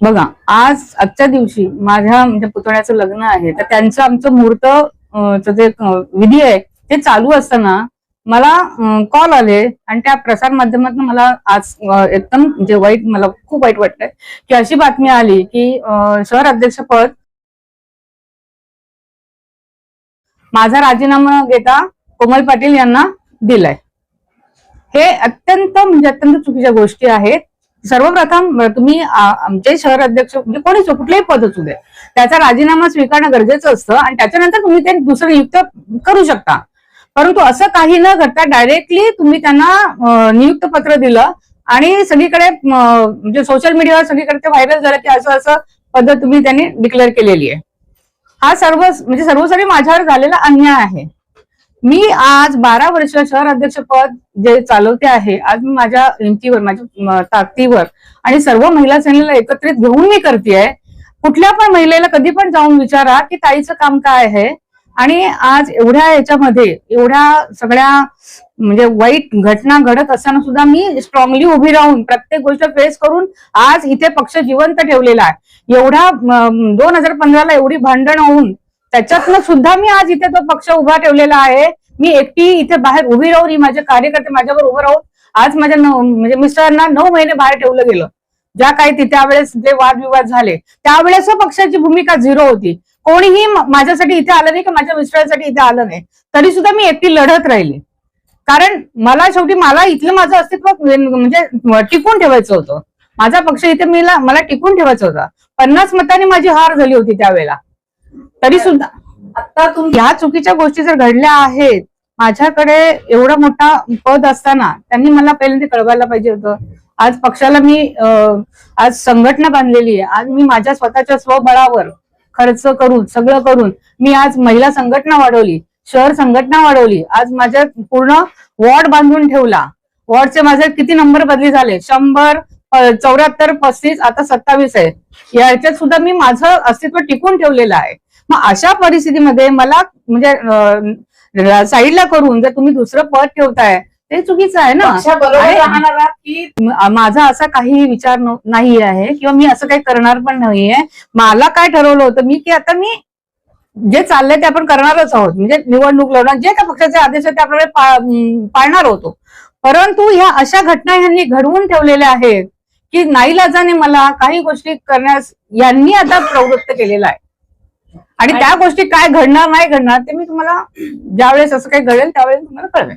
बघा आज आजच्या दिवशी माझ्या म्हणजे पुतण्याचं लग्न आहे तर त्यांचं आमचं मुहूर्त जे विधी आहे ते चालू असताना मला कॉल आले आणि त्या प्रसार माध्यमातून मला आज एकदम म्हणजे वाईट मला खूप वाईट वाटतंय की अशी बातमी आली की शहर अध्यक्षपद माझा राजीनामा घेता कोमल पाटील यांना दिलाय. हे अत्यंत म्हणजे अत्यंत चुकीच्या गोष्टी आहेत. सर्वप्रथम तुम्ही आमचे शहर अध्यक्ष म्हणजे कोणीच कुठलंही कुठलेही पद असू दे. त्याचा राजीनामा स्वीकारणं गरजेचं असतं आणि त्याच्यानंतर तुम्ही ते दुसरं नियुक्त करू शकता. परंतु असं काही न करता डायरेक्टली तुम्ही त्यांना नियुक्त पत्र दिलं आणि सगळीकडे म्हणजे सोशल मीडियावर सगळीकडे ते व्हायरल झालं की असं असं पद्धत तुम्ही त्यांनी डिक्लेअर केलेली आहे. हा सर्व म्हणजे सर्वसरी माझ्यावर झालेला अन्याय आहे. मी आज बारा वर्ष शहर अध्यक्षपद जे चालवते आहे आज मी माझ्या हिमतीवर माझ्या ताकदीवर आणि सर्व महिला सेनेला एकत्रित घेऊन मी करते कुठल्या पण महिलेला कधी पण जाऊन विचारा की ताईचं काम काय आहे. आणि आज एवढ्या याच्यामध्ये एवढ्या सगळ्या म्हणजे वाईट घटना घडत असताना सुद्धा मी स्ट्रॉंगली उभी राहून प्रत्येक गोष्ट फेस करून आज इथे पक्ष जिवंत ठेवलेला आहे. एवढा दोन हजार पंधराला एवढी भांडण होऊन त्याच्यातनं सुद्धा मी आज इथे तो पक्ष उभा ठेवलेला आहे. मी एकटी इथे बाहेर उभी राहून ही माझे कार्यकर्ते माझ्यावर उभं राहून आज माझ्या म्हणजे मिस्टरांना नऊ महिने बाहेर ठेवलं गेलं. ज्या काही ती- त्यावेळेस जे वादविवाद झाले त्यावेळेस हो पक्षाची भूमिका झिरो होती. कोणीही माझ्यासाठी इथे आलं नाही की माझ्या मिस्टरांसाठी इथे आलं नाही. तरी सुद्धा मी एकटी लढत राहिली. कारण मला शेवटी मला इथलं माझं अस्तित्व म्हणजे टिकून ठेवायचं होतं. माझा पक्ष इथे मला मला टिकून ठेवायचा होता. पन्नास मतांनी माझी हार झाली होती त्यावेळेला. तरी सुद्धा आता ह्या चुकीच्या गोष्टी जर घडल्या आहेत माझ्याकडे एवढा मोठा पद असताना त्यांनी मला पहिल्यांदा कळवायला पाहिजे होतं. आज पक्षाला मी आज संघटना बांधलेली आहे. आज मी माझ्या स्वतःच्या स्वबळावर खर्च करून सगळं करून मी आज महिला संघटना वाढवली शहर संघटना वाढवली आज माझ्या पूर्ण वॉर्ड बांधून ठेवला. वॉर्डचे माझे किती नंबर बदली झाले? शंभर चौऱ्याहत्तर पस्तीस आता सत्तावीस आहे. याच्यात सुद्धा मी माझं अस्तित्व टिकून ठेवलेलं आहे. मग अशा परिस्थितीमध्ये मला म्हणजे साईडला करून जर तुम्ही दुसरं पद ठेवताय ते चुकीचं आहे ना. की माझा असा काही विचार नाही आहे किंवा मी असं काही करणार पण नाहीये मला काय ठरवलं होतं मी की आता मी जे चाललंय ते आपण करणारच आहोत. म्हणजे निवडणूक लढणार जे काही पक्षाचे आदेश आहेत ते अं, पाळणार होतो. परंतु ह्या अशा घटना ह्यांनी घडवून ठेवलेल्या आहेत की नाईलाजाने मला काही गोष्टी करण्यास यांनी आता प्रवृत्त केलेला आहे. आणि त्या गोष्टी काय घडणार नाही घडणार ते मी तुम्हाला ज्यावेळेस असं काही घडेल त्यावेळेस तुम्हाला कळवेन.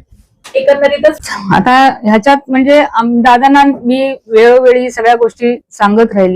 एकंदरीतच आता ह्याच्यात म्हणजे दादांना मी वेळोवेळी सगळ्या गोष्टी सांगत राहिली.